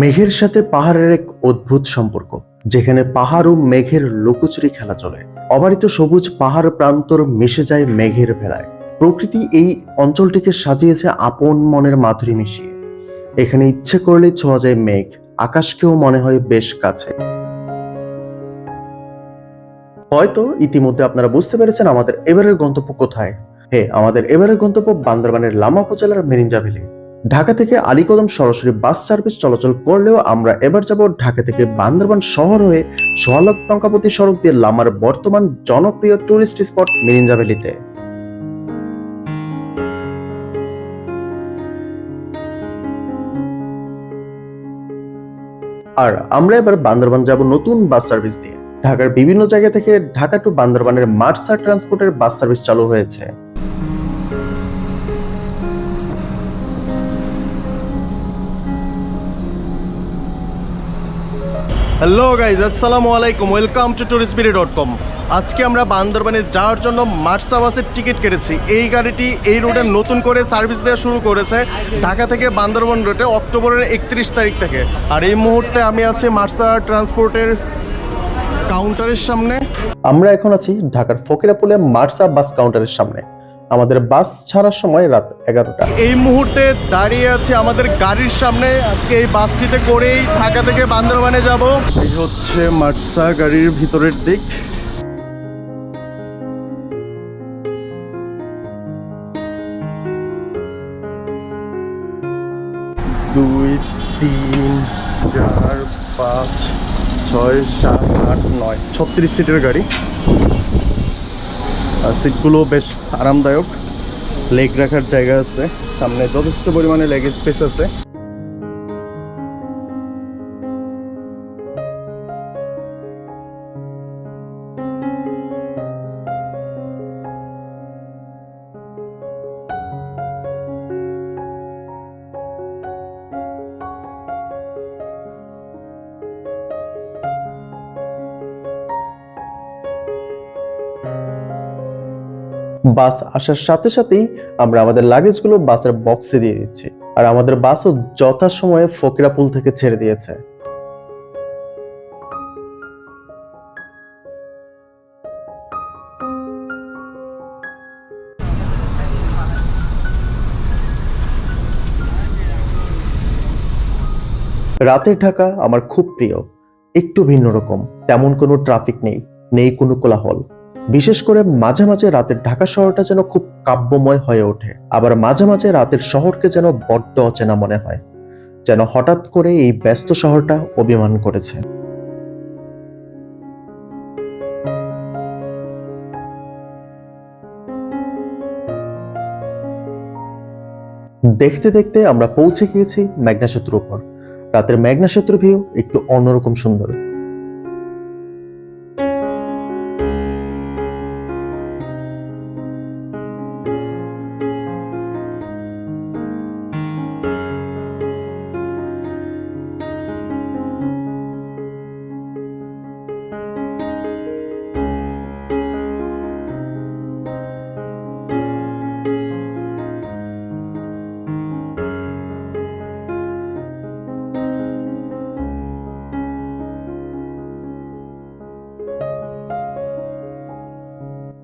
মেঘের সাথে পাহাড়ের এক অদ্ভুত সম্পর্ক, যেখানে পাহাড় ও মেঘের লুকোচুরি খেলা চলে। অবারিত সবুজ পাহাড় প্রান্তর মিশে যায় মেঘের ভেলায়। প্রকৃতি এই অঞ্চলটিকে সাজিয়েছে আপন মনের মাধুরী মিশিয়ে। এখানে ইচ্ছে করলে ছোঁয়া যায় মেঘ, আকাশকেও মনে হয় বেশ কাছে। হয়তো ইতিমধ্যে আপনারা বুঝতে পেরেছেন আমাদের এবারের গন্তব্য কোথায়। হে, আমাদের এবারের গন্তব্য বান্দরবানের লামা উপজেলার মেরিঞ্জা ভ্যালি। ঢাকা থেকে আলীকদম সরাসরি বাস সার্ভিস চলাচল করলেও আমরা এবার যাব ঢাকা থেকে বান্দরবান শহর হয়ে সোহালক টঙ্কাপতি সড়ক দিয়ে লামার বর্তমান জনপ্রিয় টুরিস্ট স্পট মেরিঞ্জা আর আমরা এবার বান্দরবান যাব নতুন বাস সার্ভিস দিয়ে। ঢাকার বিভিন্ন জায়গা থেকে ঢাকা টু বান্দরবানের মার্সা ট্রান্সপোর্টের বাস সার্ভিস চালু হয়েছে। হ্যালো গাইজ আসসালামু আলাইকুম welcome to tourist tourist B D dot com আজকে আমরা বান্দরবানে যাওয়ার জন্য মার্সা বাসের টিকিট কেটেছি। এই গাড়িটি এই রোডে নতুন করে সার্ভিস দেওয়া শুরু করেছে ঢাকা থেকে বান্দরবান রোডে অক্টোবরের একত্রিশ তারিখ থেকে। আর এই মুহূর্তে আমি আছি মার্সা ট্রান্সপোর্টের কাউন্টারের সামনে। আমরা এখন আছি ঢাকার ফকিরাপুলে মার্সা বাস কাউন্টারের সামনে। আমাদের বাস ছাড়ার সময় রাত এগারোটা। এই মুহূর্তে দাঁড়িয়ে আছে আমাদের গাড়ির সামনে। আজকে এই বাসটিতে করেই ঢাকা থেকে বান্দরবানে যাব। এই হচ্ছে মার্সা গাড়ির ভিতরের দিক। দুই, তিন, চার, পাঁচ, ছয়, সাত, আট, নয়, ছত্রিশ সিটের গাড়ি। সিটগুলো বেশ আরামদায়ক। লেগ রাখার জায়গা আছে। সামনে যথেষ্ট পরিমাণে লেগ স্পেস আছে। বাস আসার সাথে সাথেই আমরা আমাদের লাগেজগুলো বাসের বক্সে দিয়ে দিচ্ছি। আর আমাদের বাসও যথাসময়ে ফকিরাপুল থেকে ছেড়ে দিয়েছে। রাতের ঢাকা আমার খুব প্রিয়। একটু ভিন্ন রকম। তেমন কোনো ট্রাফিক নেই। নেই কোনো কোলাহল। বিশেষ করে মাঝে মাঝে রাতের ঢাকা শহরটা যেন খুব কাব্যময় হয়ে ওঠে। আবার মাঝে মাঝে রাতের শহরকে যেন বড্ড অচেনা মনে হয়, যেন হঠাৎ করে এই ব্যস্ত শহরটা অভিমান করেছে। দেখতে দেখতে আমরা পৌঁছে গিয়েছি মেঘনা সেতুর উপর। রাতের মেঘনা সেতুর ভিউ একটু অন্যরকম সুন্দর।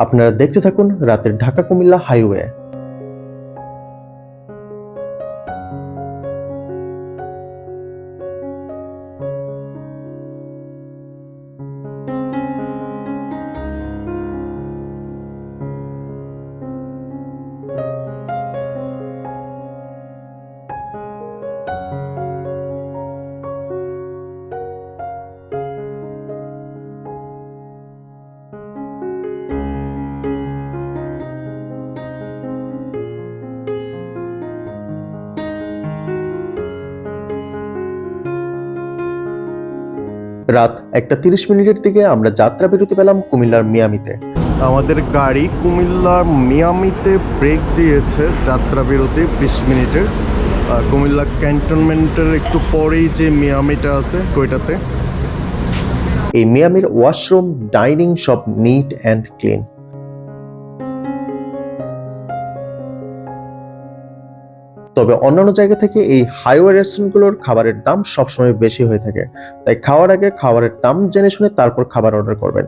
আপনারা দেখতে থাকুন রাতের ঢাকা কুমিল্লা হাইওয়ে। রাত একটা তিরিশ মিনিটের দিকে আমরা যাত্রা বিরতি পেলাম কুমিল্লার মিয়ামিতে। আমাদের গাড়ি কুমিল্লার মিয়ামিতে ব্রেক দিয়েছে যাত্রা বিরতি বিশ মিনিটের কুমিল্লা ক্যান্টনমেন্টের একটু পরেই যে মিয়ামিটা আছে ওইটাতে এই মিয়ামির ওয়াশরুম ডাইনিং সব নিট অ্যান্ড ক্লিন তবে অন্যান্য জায়গা থেকে এই হাইওয়ে রেস্টুরেন্টগুলোর খাবারের দাম সবসময় বেশি হয়ে থাকে। তাই খাওয়ার আগে খাবারের দাম জেনে শুনে তারপর খাবার অর্ডার করবেন।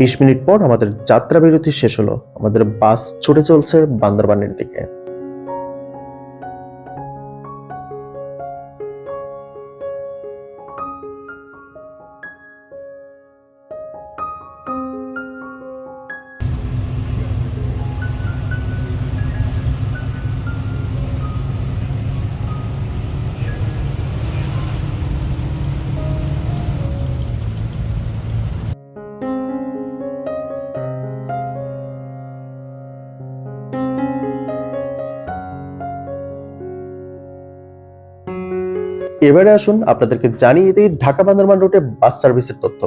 বিশ মিনিট পর আমাদের যাত্রা বিরতি শেষ হলো। আমাদের বাস ছুটে চলছে বান্দরবানের দিকে। এবারে আসুন আপনাদেরকে জানিয়ে দিই ঢাকা বান্দরবান রুটে বাস সার্ভিসের তথ্য।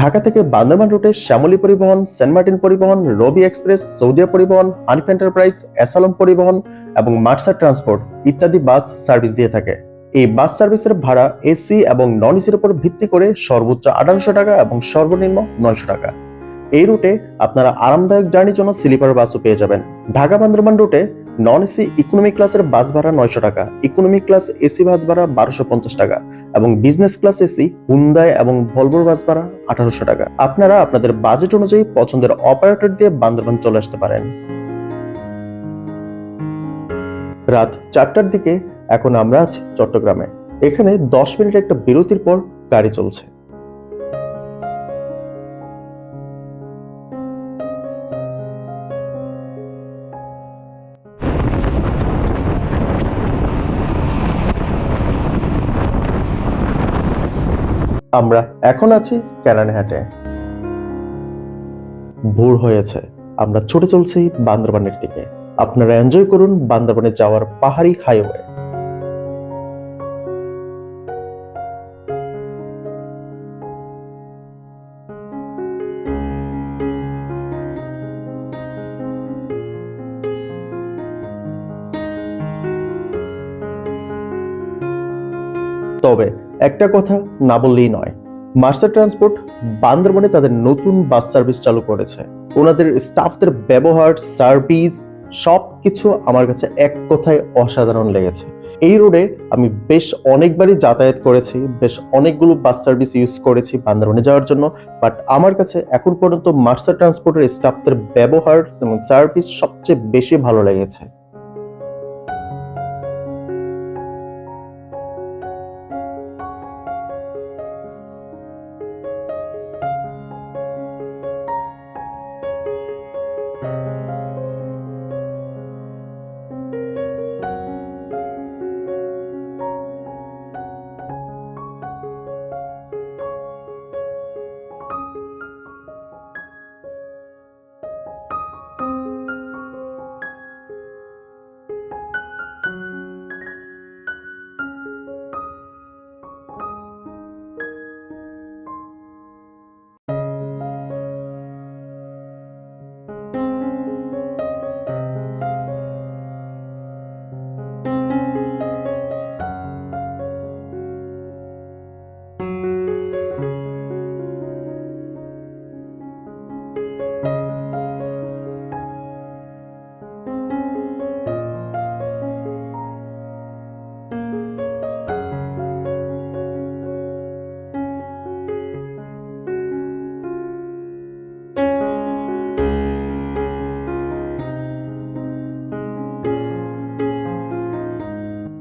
ঢাকা থেকে বান্দরবান রুটে শ্যামলী পরিবহন, সেন্ট মার্টিন পরিবহন, রবি এক্সপ্রেস, সৌদিয়া পরিবহন, হানিফ এন্টারপ্রাইজ অ্যাসালম পরিবহন এবং মার্সা ট্রান্সপোর্ট ইত্যাদি বাস সার্ভিস দিয়ে থাকে। এই বাস সার্ভিসের ভাড়া এসি এবং নন এসির উপর ভিত্তি করে সর্বোচ্চ আঠারোশো টাকা এবং সর্বনিম্ন নয়শো টাকা। এই রুটে আপনারা আরামদায়ক জার্নির জন্য স্লিপার বাসও পেয়ে যাবেন। ঢাকা বান্দরবান রুটে নন এসি ইকোনমি ক্লাসের বাস ভাড়া নয়শো টাকা ইকোনমি ক্লাস এসি বাস ভাড়া বারোশো পঞ্চাশ টাকা এবং বিজনেস ক্লাস এসি হুন্দায় এবং ভলভোর বাস ভাড়া আঠারোশো টাকা। আপনারা আপনাদের বাজেট অনুযায়ী পছন্দের অপারেটর দিয়ে বান্দরবান চলে আসতে পারেন। রাত চারটার দিকে এখন আমরা আছি চট্টগ্রামে। এখানে দশ মিনিট একটা বিরতির পর গাড়ি চলছে। আমরা এখন আছি ক্যারানহাটে ভোর হয়েছে, আমরা ছুটে চলছি বান্দরবানের দিকে। আপনারা এনজয় করুন বান্দরবানে যাওয়ার পাহাড়ি হাইওয়ে তবে একটা কথা না বললেই নয়। মার্সার ট্রান্সপোর্ট বান্দরবনে তাদের নতুন বাস সার্ভিস চালু করেছে। ওনাদের স্টাফদের ব্যবহার সার্ভিস সব কিছু আমার কাছে এক কথায় অসাধারণ লেগেছে। এই রোডে আমি বেশ অনেকবারই যাতায়াত করেছি, বেশ অনেকগুলো বাস সার্ভিস ইউজ করেছি বান্দরবনে যাওয়ার জন্য বাট আমার কাছে এখন পর্যন্ত মার্সার ট্রান্সপোর্টের স্টাফদের ব্যবহার এবং সার্ভিস সবচেয়ে বেশি ভালো লেগেছে।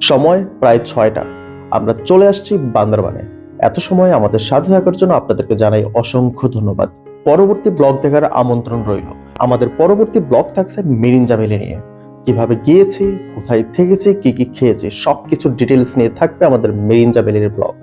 সময় প্রায় ছয়টা। আমরা চলে আসছি বান্দরবানে। এত সময় আমাদের সাথে থাকার জন্য আপনাদেরকে জানাই অসংখ্য ধন্যবাদ। পরবর্তী ব্লগ দেখার আমন্ত্রণ রইল। আমাদের পরবর্তী ব্লগ থাকছে মেরিন ভ্যালি নিয়ে। কীভাবে গিয়েছি, কোথায় থেকেছি, কি কি খেয়েছি, সবকিছু ডিটেলস নিয়ে থাকবে আমাদের মেরিন ভ্যালির ব্লগ।